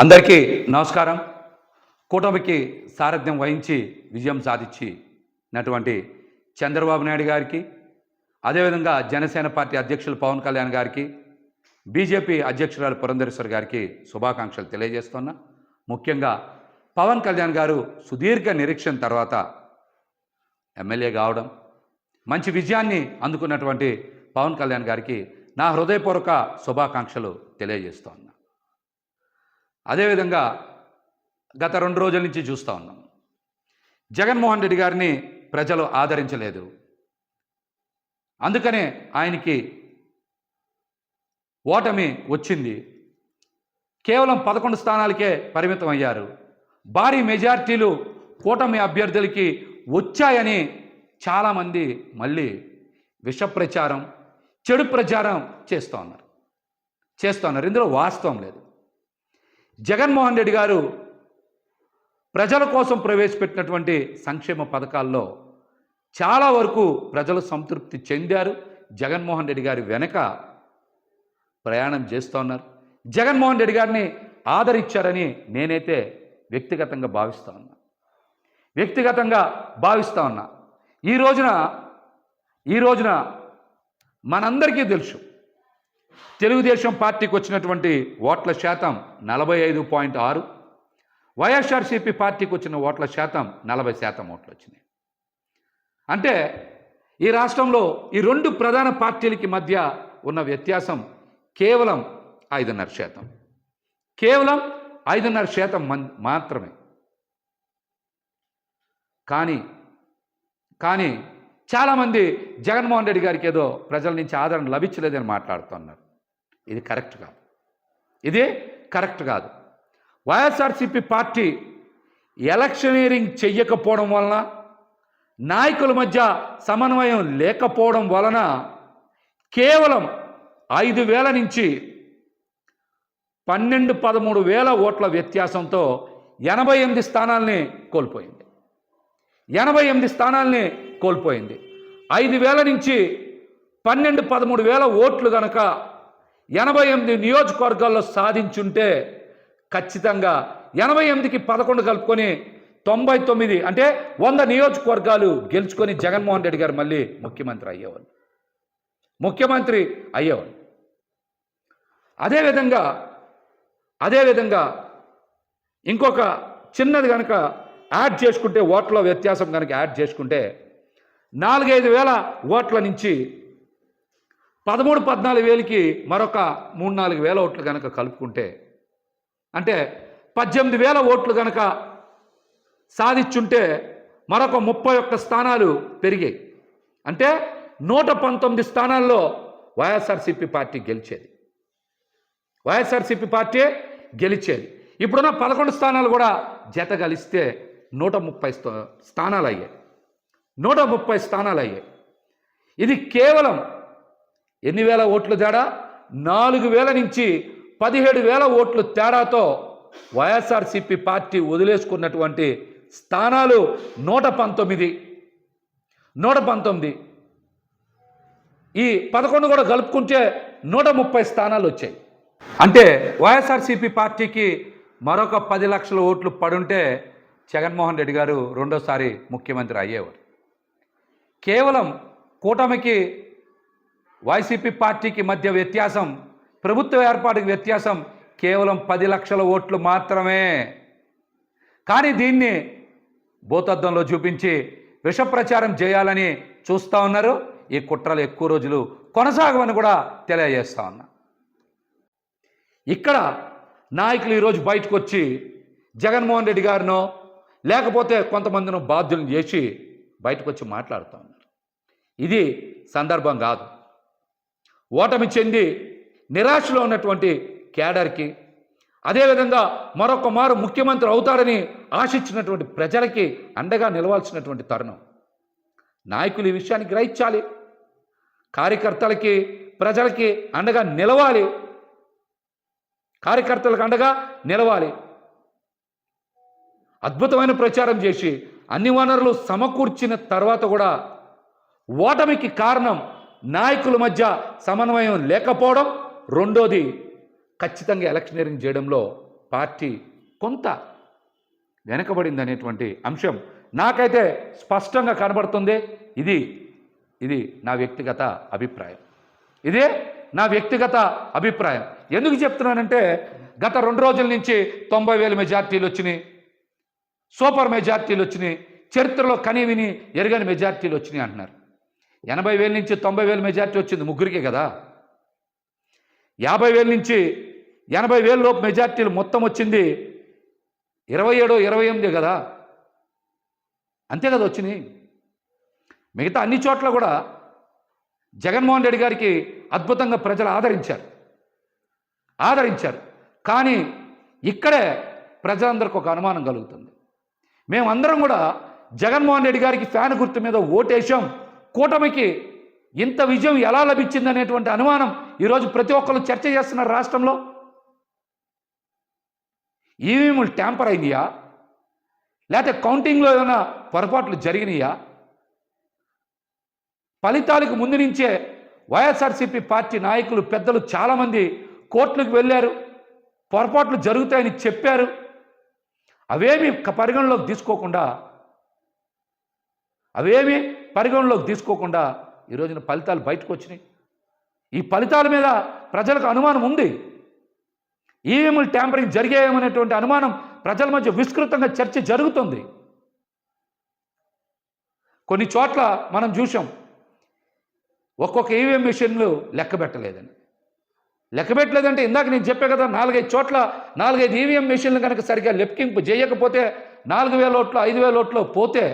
అందరికీ నమస్కారం. కూటమికి సారథ్యం వహించి విజయం సాధించినటువంటి చంద్రబాబు నాయుడు గారికి అదేవిధంగా జనసేన పార్టీ అధ్యక్షులు పవన్ కళ్యాణ్ గారికి బీజేపీ అధ్యక్షురాలు పురంధరేశ్వర్ గారికి శుభాకాంక్షలు తెలియజేస్తున్నా. ముఖ్యంగా పవన్ కళ్యాణ్ గారు సుదీర్ఘ నిరీక్షణ తర్వాత ఎమ్మెల్యే కావడం మంచి విజయాన్ని అందుకున్నటువంటి పవన్ కళ్యాణ్ గారికి నా హృదయపూర్వక శుభాకాంక్షలు తెలియజేస్తున్నా. అదేవిధంగా గత రెండు రోజుల నుంచి చూస్తూ ఉన్నాం. జగన్మోహన్ రెడ్డి గారిని ప్రజలు ఆదరించలేదు. అందుకనే ఆయనకి ఓటమి వచ్చింది. కేవలం పదకొండు స్థానాలకే పరిమితం అయ్యారు. భారీ మెజార్టీలు కూటమి అభ్యర్థులకి వచ్చాయని చాలామంది మళ్ళీ విష ప్రచారం చెడు ప్రచారం చేస్తూ ఉన్నారు. చేస్తూ ఉన్నారు. ఇందులో వాస్తవం లేదు. జగన్మోహన్ రెడ్డి గారు ప్రజల కోసం ప్రవేశపెట్టినటువంటి సంక్షేమ పథకాల్లో చాలా వరకు ప్రజలు సంతృప్తి చెందారు. జగన్మోహన్ రెడ్డి గారి వెనక ప్రయాణం చేస్తూ ఉన్నారు. జగన్మోహన్ రెడ్డి గారిని ఆదరించారని నేనైతే వ్యక్తిగతంగా భావిస్తూ ఉన్నా. వ్యక్తిగతంగా భావిస్తూ ఉన్నా. ఈ రోజున ఈ రోజున మనందరికీ తెలుసు తెలుగుదేశం పార్టీకి వచ్చినటువంటి ఓట్ల శాతం నలభై ఐదు పాయింట్ ఆరు. వైఎస్ఆర్సీపీ పార్టీకి వచ్చిన ఓట్ల శాతం నలభై శాతం ఓట్లు వచ్చినాయి. అంటే ఈ రాష్ట్రంలో ఈ రెండు ప్రధాన పార్టీలకి మధ్య ఉన్న వ్యత్యాసం కేవలం ఐదున్నర శాతం. కేవలం ఐదున్నర శాతం మన్ మాత్రమే. కానీ కానీ చాలామంది జగన్మోహన్ రెడ్డి గారికి ఏదో ప్రజల నుంచి ఆదరణ లభించలేదని మాట్లాడుతున్నారు. ఇది కరెక్ట్ కాదు. ఇది కరెక్ట్ కాదు. వైఎస్ఆర్సీపీ పార్టీ ఎలక్షనీరింగ్ చెయ్యకపోవడం వలన నాయకుల మధ్య సమన్వయం లేకపోవడం వలన కేవలం ఐదు వేల నుంచి పన్నెండు పదమూడు వేల ఓట్ల వ్యత్యాసంతో ఎనభై ఎనిమిది స్థానాల్ని కోల్పోయింది. ఎనభై ఎనిమిది స్థానాల్ని కోల్పోయింది. ఐదు వేల నుంచి పన్నెండు పదమూడు వేల ఓట్లు కనుక ఎనభై ఎనిమిది నియోజకవర్గాల్లో సాధించుంటే ఖచ్చితంగా ఎనభై ఎనిమిదికి పదకొండు కలుపుకొని తొంభై తొమ్మిది అంటే వంద నియోజకవర్గాలు గెలుచుకొని జగన్మోహన్ రెడ్డి గారు మళ్ళీ ముఖ్యమంత్రి అయ్యేవాళ్ళు. ముఖ్యమంత్రి అయ్యేవాళ్ళు. అదేవిధంగా అదేవిధంగా ఇంకొక చిన్నది కనుక యాడ్ చేసుకుంటే ఓట్ల వ్యత్యాసం కనుక యాడ్ చేసుకుంటే నాలుగైదు వేల ఓట్ల నుంచి పదమూడు పద్నాలుగు వేలకి మరొక మూడు నాలుగు వేల ఓట్లు కనుక కలుపుకుంటే అంటే పద్దెనిమిది వేల ఓట్లు కనుక సాధించుంటే మరొక ముప్పై ఒక్క స్థానాలు పెరిగాయి. అంటే నూట పంతొమ్మిది స్థానాల్లో వైఎస్ఆర్సీపీ పార్టీ గెలిచేది. వైఎస్ఆర్సీపీ పార్టీ గెలిచేది. ఇప్పుడున్న పదకొండు స్థానాలు కూడా జత కలిస్తే నూట ముప్పై స్థా- స్థానాలు అయ్యాయి నూట ముప్పై స్థానాలు అయ్యాయి ఇది కేవలం ఎన్ని వేల ఓట్లు తేడా? నాలుగు వేల నుంచి పదిహేడు వేల ఓట్లు తేడాతో వైఎస్ఆర్సీపీ పార్టీ వదిలేసుకున్నటువంటి స్థానాలు నూట పంతొమ్మిది. నూట పంతొమ్మిది. ఈ పదకొండు కూడా కలుపుకుంటే నూట ముప్పై స్థానాలు వచ్చాయి. అంటే వైఎస్ఆర్సీపీ పార్టీకి మరొక పది లక్షల ఓట్లు పడుంటే జగన్మోహన్ రెడ్డి గారు రెండోసారి ముఖ్యమంత్రి అయ్యేవారు. కేవలం కూటమికి వైసీపీ పార్టీకి మధ్య వ్యత్యాసం ప్రభుత్వ ఏర్పాటుకి వ్యత్యాసం కేవలం పది లక్షల ఓట్లు మాత్రమే. కానీ దీన్ని భూతద్దంలో చూపించి విషప్రచారం చేయాలని చూస్తూ ఉన్నారు. ఈ కుట్రలు ఎక్కువ రోజులు కొనసాగమని కూడా తెలియజేస్తా ఉన్నా. ఇక్కడ నాయకులు ఈరోజు బయటకు వచ్చి జగన్మోహన్ రెడ్డి గారినో లేకపోతే కొంతమందిను బాధ్యులను చేసి బయటకు వచ్చి మాట్లాడుతూ ఉన్నారు. ఇది సందర్భం కాదు. ఓటమి చెంది నిరాశలో ఉన్నటువంటి కేడర్కి అదేవిధంగా మరొక మారు ముఖ్యమంత్రి అవుతాడని ఆశించినటువంటి ప్రజలకి అండగా నిలవాల్సినటువంటి తరుణం. నాయకులు ఈ విషయాన్ని గ్రహించాలి. కార్యకర్తలకి ప్రజలకి అండగా నిలవాలి. కార్యకర్తలకు అండగా నిలవాలి. అద్భుతమైన ప్రచారం చేసి అన్ని వనరులు సమకూర్చిన తర్వాత కూడా ఓటమికి కారణం నాయకుల మధ్య సమన్వయం లేకపోవడం రెండోది ఖచ్చితంగా ఎలక్షనీరింగ్ చేయడంలో పార్టీ కొంత వెనకబడింది అనేటువంటి అంశం నాకైతే స్పష్టంగా కనబడుతుంది. ఇది ఇది నా వ్యక్తిగత అభిప్రాయం. ఇదే నా వ్యక్తిగత అభిప్రాయం. ఎందుకు చెప్తున్నానంటే గత రెండు రోజుల నుంచి తొంభై వేల మెజార్టీలు వచ్చినాయి సూపర్ మెజార్టీలు వచ్చినాయి చరిత్రలో కనివిని ఎరగని మెజార్టీలు వచ్చినాయి అంటున్నారు. ఎనభై వేల నుంచి తొంభై వేల మెజార్టీ వచ్చింది ముగ్గురికే కదా. యాభై వేల నుంచి ఎనభై వేల లోపు మెజార్టీలు మొత్తం వచ్చింది ఇరవై ఏడో ఇరవై ఎనిమిది కదా. అంతే కదా వచ్చినాయి. మిగతా అన్ని చోట్ల కూడా జగన్మోహన్ రెడ్డి గారికి అద్భుతంగా ప్రజలు ఆదరించారు. ఆదరించారు. కానీ ఇక్కడే ప్రజలందరికీ ఒక అనుమానం కలుగుతుంది. మేమందరం కూడా జగన్మోహన్ రెడ్డి గారికి ఫ్యాన్ గుర్తు మీద ఓటేశాం. కూటమికి ఇంత విజయం ఎలా లభించింది అనేటువంటి అనుమానం ఈరోజు ప్రతి ఒక్కరు చర్చ చేస్తున్నారు రాష్ట్రంలో? ఈవీఎంలు ట్యాంపర్ అయిందియా? లేకపోతే కౌంటింగ్లో ఏమైనా పొరపాట్లు జరిగినాయా? ఫలితాలకు ముందు నుంచే వైఎస్ఆర్సీపీ పార్టీ నాయకులు పెద్దలు చాలామంది కోర్టులకు వెళ్ళారు. పొరపాట్లు జరుగుతాయని చెప్పారు. అవేమి పరిగణలోకి తీసుకోకుండా అవేమి పరిగణలోకి తీసుకోకుండా ఈ రోజున ఫలితాలు బయటకు వచ్చినాయి ఈ ఫలితాల మీద ప్రజలకు అనుమానం ఉంది. ఈవీఎంలు ట్యాంపరింగ్ జరిగాయేమనేటువంటి అనుమానం ప్రజల మధ్య విస్తృతంగా చర్చ జరుగుతుంది. కొన్ని చోట్ల మనం చూసాం ఒక్కొక్క ఈవీఎం మిషన్లు లెక్క పెట్టలేదని. లెక్క పెట్టలేదంటే ఇందాక నేను చెప్పే కదా నాలుగైదు చోట్ల నాలుగైదు ఈవీఎం మిషన్లు కనుక సరిగ్గా లెక్కింపు చేయకపోతే నాలుగు వేల ఓట్లు ఐదు వేల ఓట్లు పోతే